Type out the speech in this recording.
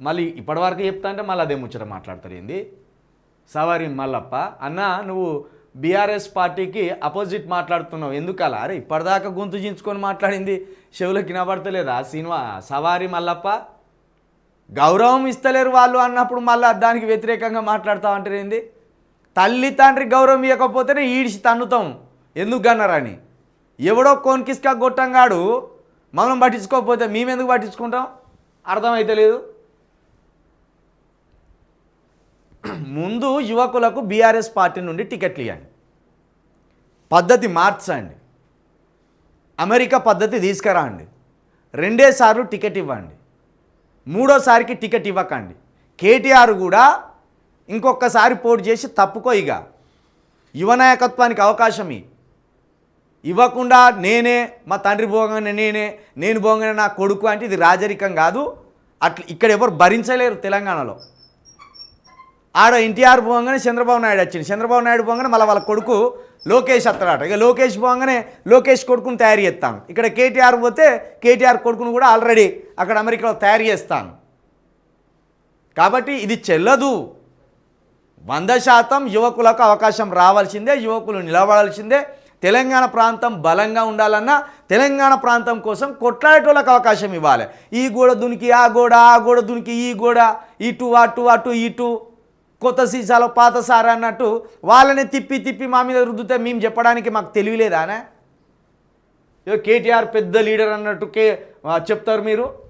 మళ్ళీ ఇప్పటివరకు చెప్తా అంటే మళ్ళీ అదే ముచ్చట మాట్లాడతారు ఏంది? సవారి మల్లప్ప అన్న నువ్వు బీఆర్ఎస్ పార్టీకి అపోజిట్ మాట్లాడుతున్నావు ఎందుకలా? అరే ఇప్పటిదాకా గొంతు చించుకొని మాట్లాడింది చెవులకి వినబడతలేదా? సినిమా సవారి మల్లప్ప. గౌరవం ఇస్తలేరు వాళ్ళు అన్నప్పుడు మళ్ళీ దానికి వ్యతిరేకంగా మాట్లాడుతావు ఏంది? తల్లి తండ్రి గౌరవం ఇవ్వకపోతేనే ఈడిచి తన్నుతాం. ఎందుకు అన్నారని ఎవడో కోన్కిస్కా గొట్టంగాడు మనం పట్టించుకోకపోతే మేమెందుకు పట్టించుకుంటాం? అర్థమైతే లేదు ముందు యువకులకు బీఆర్ఎస్ పార్టీ నుండి టికెట్లు ఇవ్వండి. పద్ధతి మార్చండి. అమెరికా పద్ధతి తీసుకురండి. రెండేసార్లు టికెట్ ఇవ్వండి. మూడోసారికి టికెట్ ఇవ్వకండి. కేటీఆర్ కూడా ఇంకొకసారి పోటీ చేసి తప్పుకో ఇక. యువ నాయకత్వానికి అవకాశం ఇవ్వకుండా నేనే మా తండ్రి పోగానే నేనే నేను పోగానే నా కొడుకు అంటే ఇది రాజరికం కాదు. అట్లా ఇక్కడ ఎవరు భరించలేరు తెలంగాణలో. ఆడ ఎన్టీఆర్ పోగానే చంద్రబాబు నాయుడు వచ్చింది చంద్రబాబు నాయుడు పోగానే మళ్ళీ వాళ్ళ కొడుకు లోకేష్ అత్తడాట ఇక లోకేష్ పోగానే లోకేష్ కొడుకుని తయారు చేస్తాను. ఇక్కడ కేటీఆర్ పోతే కేటీఆర్ కొడుకును కూడా ఆల్రెడీ అక్కడ అమెరికాలో తయారు చేస్తాను. కాబట్టి ఇది చెల్లదు. వంద శాతం యువకులకు అవకాశం రావాల్సిందే యువకులు నిలబడాల్సిందే. తెలంగాణ ప్రాంతం బలంగా ఉండాలన్నా తెలంగాణ ప్రాంతం కోసం కొట్లాడేటోళ్ళకి అవకాశం ఇవ్వాలి. ఈ గోడ దునికి ఆ గోడ ఆ గోడ దునికి ఈ గోడ ఇటు అటు అటు ఇటు. కొత్త సీసాలో పాత సారా అన్నట్టు వాళ్ళని తిప్పి తిప్పి మా మీద రుద్దుతే మేము చెప్పడానికి మాకు తెలియలేదానే కేటీఆర్ పెద్ద లీడర్ అన్నట్టు కే చెప్తారు మీరు?